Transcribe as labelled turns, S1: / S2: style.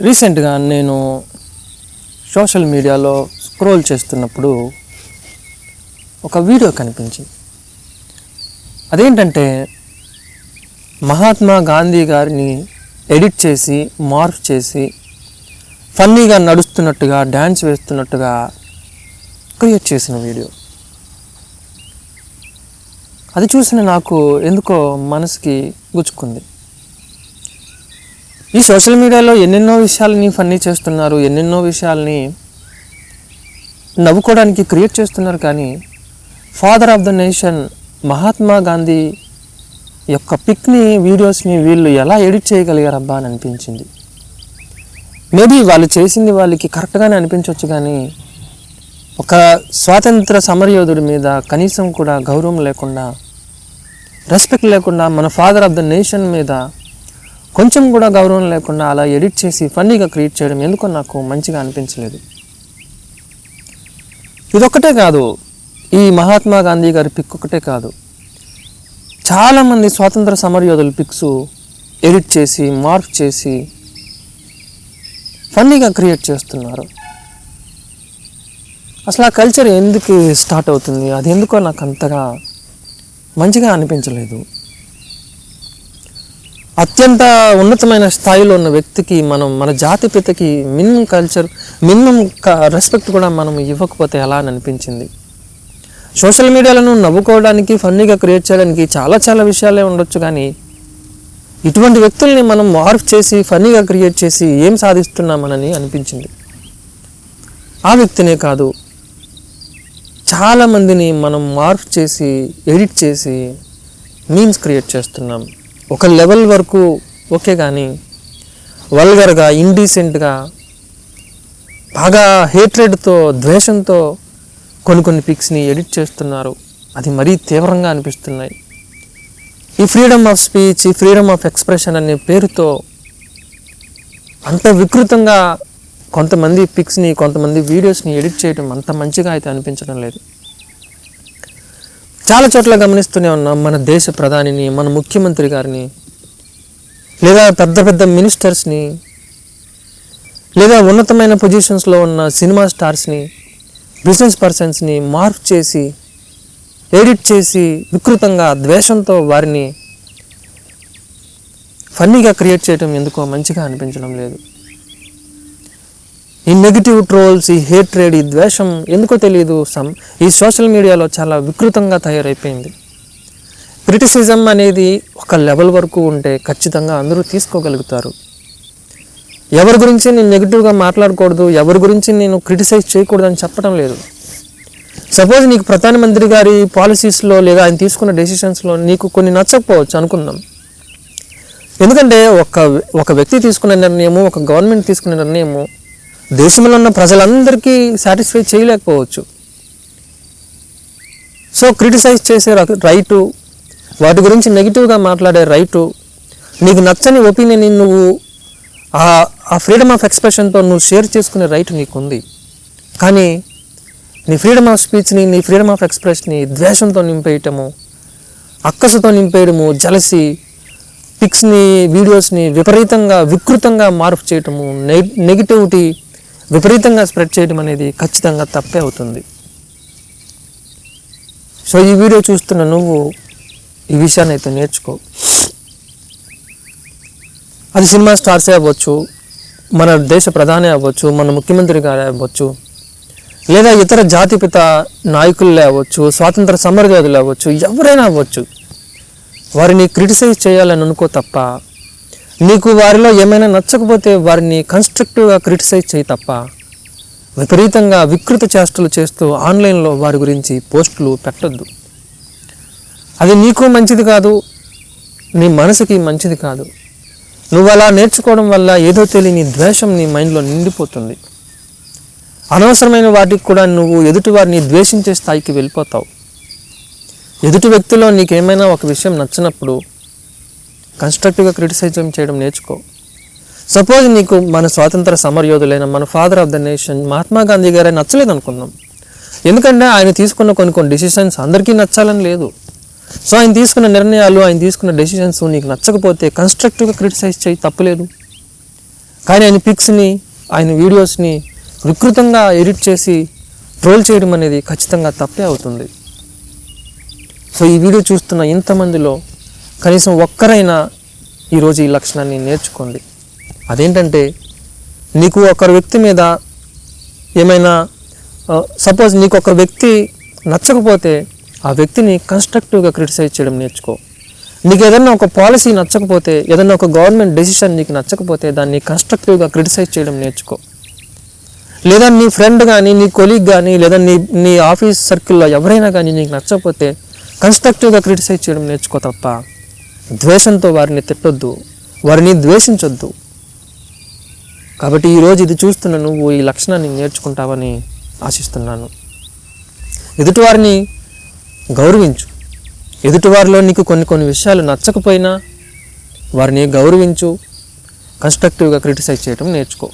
S1: రీసెంట్గా నేను సోషల్ మీడియాలో స్క్రోల్ చేస్తున్నప్పుడు ఒక వీడియో కనిపించింది. అదేంటంటే మహాత్మా గాంధీ గారిని ఎడిట్ చేసి మార్ఫ్ చేసి ఫన్నీగా నడుస్తున్నట్టుగా డ్యాన్స్ వేస్తున్నట్టుగా క్రియేట్ చేసిన వీడియో. అది చూసిన నాకు ఎందుకో మనసుకి గుచ్చుకుంది. ఈ సోషల్ మీడియాలో ఎన్నెన్నో విషయాలని ఫన్నీ చేస్తున్నారు ఎన్నెన్నో విషయాల్ని నవ్వుకోవడానికి క్రియేట్ చేస్తున్నారు కానీ father of the nation Mahatma Gandhi యొక్క పిక్ని వీడియోస్ని వీళ్ళు ఎలా ఎడిట్ చేయగలిగారబ్బా అని అనిపించింది. మేబీ వాళ్ళు చేసింది వాళ్ళకి కరెక్ట్గానే అనిపించవచ్చు కానీ ఒక స్వాతంత్ర సమరయోధుడి మీద కనీసం కూడా గౌరవం లేకుండా రెస్పెక్ట్ లేకుండా మన ఫాదర్ ఆఫ్ ద నేషన్ మీద కొంచెం కూడా గౌరవం లేకుండా అలా ఎడిట్ చేసి ఫన్నీగా క్రియేట్ చేయడం ఎందుకో నాకు మంచిగా అనిపించలేదు. ఇదొక్కటే కాదు ఈ మహాత్మా గాంధీ గారి పిక్ ఒకటే కాదు. చాలామంది స్వాతంత్ర సమరయోధుల పిక్స్ ఎడిట్ చేసి మార్క్ చేసి ఫన్నీగా క్రియేట్ చేస్తున్నారు. అసలు ఆ కల్చర్ ఎందుకు స్టార్ట్ అవుతుంది? అది ఎందుకో నాకు అంతగా మంచిగా అనిపించలేదు. అత్యంత ఉన్నతమైన స్థాయిలో ఉన్న వ్యక్తికి మనం మన జాతి పితకి మినిమం కల్చర్ మినిమం రెస్పెక్ట్ కూడా మనం ఇవ్వకపోతే ఎలా అని అనిపించింది? సోషల్ మీడియాలను నవ్వుకోవడానికి ఫన్నీగా క్రియేట్ చేయడానికి చాలా చాలా విషయాలే ఉండొచ్చు కానీ ఇటువంటి వ్యక్తుల్ని మనం మార్ఫ్ చేసి ఫన్నీగా క్రియేట్ చేసి ఏం సాధిస్తున్నామనని అనిపించింది. ఆ వ్యక్తినే కాదు చాలామందిని మనం మార్ఫ్ చేసి ఎడిట్ చేసి మీమ్స్ క్రియేట్ చేస్తున్నాం. ఒక లెవెల్ వరకు ఓకే కానీ వల్గర్గా ఇండీసెంట్గా బాగా హేట్రెడ్తో ద్వేషంతో కొన్ని కొన్ని పిక్స్ని ఎడిట్ చేస్తున్నారు. అది మరీ తీవ్రంగా అనిపిస్తున్నాయి. ఈ ఫ్రీడమ్ ఆఫ్ స్పీచ్ ఈ ఫ్రీడమ్ ఆఫ్ ఎక్స్ప్రెషన్ అనే పేరుతో అంత వికృతంగా కొంతమంది పిక్స్ని కొంతమంది వీడియోస్ని ఎడిట్ చేయడం అంత మంచిగా అయితే అనిపించడం లేదు. చాలా చోట్ల గమనిస్తూనే ఉన్నాం మన దేశ ప్రధానిని మన ముఖ్యమంత్రి గారిని లేదా పెద్ద పెద్ద మినిస్టర్స్ని లేదా ఉన్నతమైన పొజిషన్స్లో ఉన్న సినిమా స్టార్స్ని బిజినెస్ పర్సన్స్ని మార్క్ చేసి ఎడిట్ చేసి వికృతంగా ద్వేషంతో వారిని ఫన్నీగా క్రియేట్ చేయడం ఎందుకో మంచిగా అనిపించడం లేదు. ఈ నెగిటివ్ ట్రోల్స్ ఈ హేట్రేడ్ ఈ ద్వేషం ఎందుకో తెలియదు సమ్. ఈ సోషల్ మీడియాలో చాలా వికృతంగా తయారైపోయింది. క్రిటిసిజం అనేది ఒక లెవెల్ వరకు ఉంటే ఖచ్చితంగా అందరూ తీసుకోగలుగుతారు. ఎవరి గురించి నేను నెగిటివ్గా మాట్లాడకూడదు ఎవరి గురించి నేను క్రిటిసైజ్ చేయకూడదు అని చెప్పడం లేదు. సపోజ్ నీకు ప్రధానమంత్రి గారి పాలసీస్లో లేదా ఆయన తీసుకున్న డెసిషన్స్లో నీకు కొన్ని నచ్చకపోవచ్చు అనుకుందాం. ఎందుకంటే ఒక ఒక వ్యక్తి తీసుకున్న నిర్ణయము ఒక గవర్నమెంట్ తీసుకున్న నిర్ణయము దేశంలో ఉన్న ప్రజలందరికీ సాటిస్ఫై చేయలేకపోవచ్చు. సో క్రిటిసైజ్ చేసే రైటు వాటి గురించి నెగిటివ్గా మాట్లాడే రైటు నీకు నచ్చని ఒపీనియన్ నువ్వు ఆ ఆ ఫ్రీడమ్ ఆఫ్ ఎక్స్ప్రెషన్తో నువ్వు షేర్ చేసుకునే రైట్ నీకుంది. కానీ నీ ఫ్రీడమ్ ఆఫ్ స్పీచ్ని నీ ఫ్రీడమ్ ఆఫ్ ఎక్స్ప్రెస్ని ద్వేషంతో నింపేయటము అక్కసుతో నింపేయడము జలసి పిక్స్ని వీడియోస్ని విపరీతంగా వికృతంగా మార్పు చేయటము నెగిటివిటీ విపరీతంగా స్ప్రెడ్ చేయడం అనేది ఖచ్చితంగా తప్పే అవుతుంది. సో ఈ వీడియో చూస్తున్న నువ్వు ఈ విషయాన్ని అయితే నేర్చుకో. అది సినిమా స్టార్సే అవ్వచ్చు మన దేశ ప్రధాని అవ్వచ్చు మన ముఖ్యమంత్రి గారే అవ్వచ్చు లేదా ఇతర జాతిపిత నాయకులే అవ్వచ్చు స్వాతంత్ర సమరయోధులు అవ్వచ్చు ఎవరైనా అవ్వచ్చు. వారిని క్రిటిసైజ్ చేయాలని అనుకో తప్ప నీకు వారిలో ఏమైనా నచ్చకపోతే వారిని కన్స్ట్రక్టివ్గా క్రిటిసైజ్ చేయి తప్ప. విపరీతంగా వికృత చేష్టలు చేస్తూ ఆన్లైన్లో వారి గురించి పోస్టులు పెట్టొద్దు. అది నీకు మంచిది కాదు నీ మనసుకి మంచిది కాదు. నువ్వు అలా నేర్చుకోవడం వల్ల ఏదో తెలియని ద్వేషం నీ మైండ్లో నిండిపోతుంది. అనవసరమైన వాటికి కూడా నువ్వు ఎదుటి వారిని ద్వేషించే స్థాయికి వెళ్ళిపోతావు. ఎదుటి వ్యక్తిలో నీకేమైనా ఒక విషయం నచ్చినప్పుడు కన్స్ట్రక్టివ్గా క్రిటిసైజం చేయడం నేర్చుకో. సపోజ్ నీకు మన స్వాతంత్ర సమరయోధులైన మన father of the nation Mahatma Gandhi గారే నచ్చలేదు అనుకుందాం ఎందుకంటే ఆయన తీసుకున్న కొన్ని కొన్ని డెసిషన్స్ అందరికీ నచ్చాలని లేదు. సో ఆయన తీసుకున్న నిర్ణయాలు ఆయన తీసుకున్న డెసిషన్స్ నీకు నచ్చకపోతే కన్స్ట్రక్టివ్గా క్రిటిసైజ్ చేయి తప్పులేదు. కానీ ఆయన పిక్స్ని ఆయన వీడియోస్ని వికృతంగా ఎడిట్ చేసి ట్రోల్ చేయడం అనేది ఖచ్చితంగా తప్పే అవుతుంది. సో ఈ వీడియో చూస్తున్న ఇంతమందిలో కనీసం ఒక్కరైనా ఈరోజు ఈ లక్షణాన్ని నేర్చుకోండి. అదేంటంటే నీకు ఒకరి వ్యక్తి మీద ఏమైనా సపోజ్ నీకు ఒక వ్యక్తి నచ్చకపోతే ఆ వ్యక్తిని కన్స్ట్రక్టివ్గా క్రిటిసైజ్ చేయడం నేర్చుకో. నీకు ఏదైనా ఒక పాలసీ నచ్చకపోతే ఏదైనా ఒక గవర్నమెంట్ డెసిషన్ నీకు నచ్చకపోతే దాన్ని కన్స్ట్రక్టివ్గా క్రిటిసైజ్ చేయడం నేర్చుకో. లేదా నీ ఫ్రెండ్ కానీ నీ కొలీగ్ కానీ లేదా నీ నీ ఆఫీస్ సర్కిల్లో ఎవరైనా కానీ నీకు నచ్చకపోతే కన్స్ట్రక్టివ్గా క్రిటిసైజ్ చేయడం నేర్చుకో తప్ప. ద్వేషంతో వారిని తిట్టొద్దు వారిని ద్వేషించొద్దు. కాబట్టి ఈరోజు ఇది చూస్తున్న నువ్వు ఈ లక్షణాన్ని నేర్చుకుంటావని ఆశిస్తున్నాను. ఎదుటివారిని గౌరవించు. ఎదుటివారిలో నీకు కొన్ని కొన్ని విషయాలు నచ్చకపోయినా వారిని గౌరవించు. కన్స్ట్రక్టివ్గా క్రిటిసైజ్ చేయడం నేర్చుకో.